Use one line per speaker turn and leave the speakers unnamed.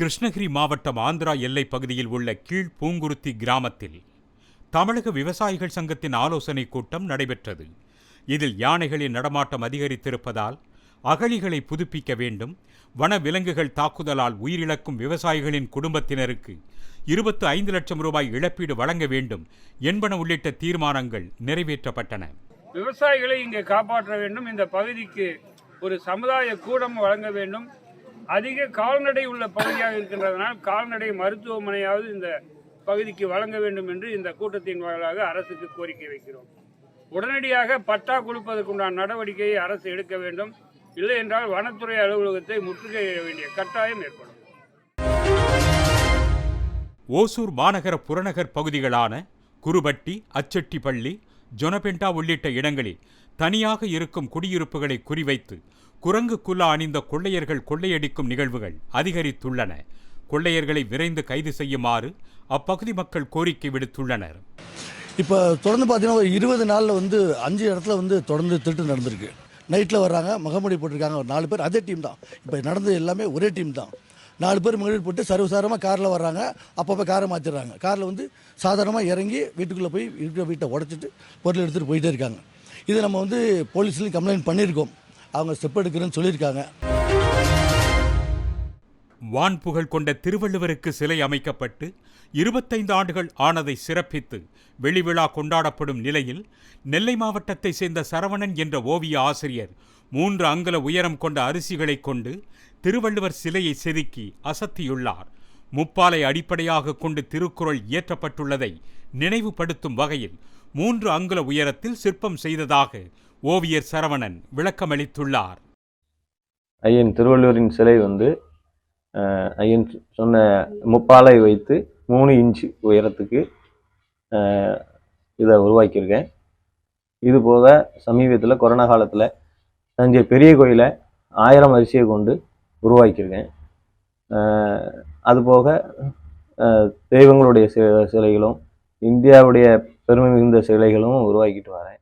கிருஷ்ணகிரி மாவட்டம் ஆந்திரா எல்லைப் பகுதியில் உள்ள கீழ் பூங்குருத்தி கிராமத்தில் தமிழக விவசாயிகள் சங்கத்தின் ஆலோசனைக் கூட்டம் நடைபெற்றது. இதில் யானைகளின் நடமாட்டம் அதிகரித்திருப்பதால் அகழிகளை புதுப்பிக்க வேண்டும். வன விலங்குகள் தாக்குதலால் உயிரிழக்கும் விவசாயிகளின் குடும்பத்தினருக்கு இருபத்து ஐந்து லட்சம் ரூபாய் இழப்பீடு வழங்க வேண்டும் என்பன உள்ளிட்ட தீர்மானங்கள் நிறைவேற்றப்பட்டன.
விவசாயிகளை இங்கே காப்பாற்ற வேண்டும். இந்த பகுதிக்கு ஒரு சமுதாய கூடம் வழங்க வேண்டும். அதிக கால்நடை உள்ள பகுதியாக இருக்கின்றதனால் கால்நடை மருத்துவமனையாவது இந்த பகுதிக்கு வழங்க வேண்டும் என்று இந்த கூட்டத்தின் வாயிலாக அரசுக்கு கோரிக்கை வைக்கிறோம். உடனடியாக பட்டா கொடுப்பதற்குண்டான நடவடிக்கையை அரசு எடுக்க வேண்டும். இல்லை என்றால் வனத்துறை அலுவலகத்தை முற்றுகையிட வேண்டிய கட்டாயம் ஏற்படும்.
ஓசூர் மாநகர புறநகர் பகுதிகளான குருபட்டி அச்செட்டிப்பள்ளி ஜொனபெண்டா உள்ளிட்ட இடங்களில் தனியாக இருக்கும் குடியிருப்புகளை குறிவைத்து குரங்கு குல்லா அணிந்த கொள்ளையர்கள் கொள்ளையடிக்கும் நிகழ்வுகள் அதிகரித்துள்ளன. கொள்ளையர்களை விரைந்து கைது செய்யுமாறு அப்பகுதி மக்கள் கோரிக்கை விடுத்துள்ளனர்.
இப்போ தொடர்ந்து பார்த்தீங்கன்னா ஒரு இருபது நாளில் வந்து அஞ்சு இடத்துல வந்து தொடர்ந்து திருட்டு நடந்திருக்கு. நைட்டில் வர்றாங்க முகமூடி போட்டிருக்காங்க ஒரு நாலு பேர். அதே டீம் தான். இப்போ நடந்தது எல்லாமே ஒரே டீம் தான். நாலு பேர் முகமூடி போட்டு சர்வசாரமாக காரில் வர்றாங்க. அப்பப்போ காரை மாற்றிடுறாங்க காரில் வந்து சாதாரணமாக இறங்கி வீட்டுக்குள்ளே போய் இருக்கிற வீட்டை உடச்சிட்டு பொருள் எடுத்துகிட்டு போயிட்டே இருக்காங்க. இது நம்ம வந்து போலீஸ்லையும் கம்ப்ளைண்ட் பண்ணியிருக்கோம். அவங்க ஸ்டெப் எடுக்கிறேன்னு சொல்லியிருக்காங்க.
வான் புகழ் கொண்ட திருவள்ளுவருக்கு சிலை அமைக்கப்பட்டு இருபத்தைந்து ஆண்டுகள் ஆனதை சிறப்பித்து வெளிவிழா கொண்டாடப்படும் நிலையில் நெல்லை மாவட்டத்தை சேர்ந்த சரவணன் என்ற ஓவிய ஆசிரியர் மூன்று அங்குல உயரம் கொண்ட அரிசிகளைக் கொண்டு திருவள்ளுவர் சிலையை செதுக்கி அசத்தியுள்ளார். முப்பாலை அடிப்படையாக கொண்டு திருக்குறள் இயற்றப்பட்டுள்ளதை நினைவுபடுத்தும் வகையில் மூன்று அங்குல உயரத்தில் சிற்பம் செய்ததாக ஓவியர் சரவணன் விளக்கமளித்துள்ளார்.
ஐயன் திருவள்ளுவரின் சிலை வந்து ஐயன் சொன்ன முப்பாலை வைத்து மூணு இன்ச்சு உயரத்துக்கு இதை உருவாக்கியிருக்கேன். இது போக சமீபத்தில் கொரோனா காலத்தில் தஞ்சை பெரிய கோயிலை ஆயிரம் அரிசியை கொண்டு உருவாக்கியிருக்கேன். அதுபோக தெய்வங்களுடைய சிலைகளும் இந்தியாவுடைய பெருமை மிகுந்த சிலைகளும் உருவாக்கிட்டு வரேன்.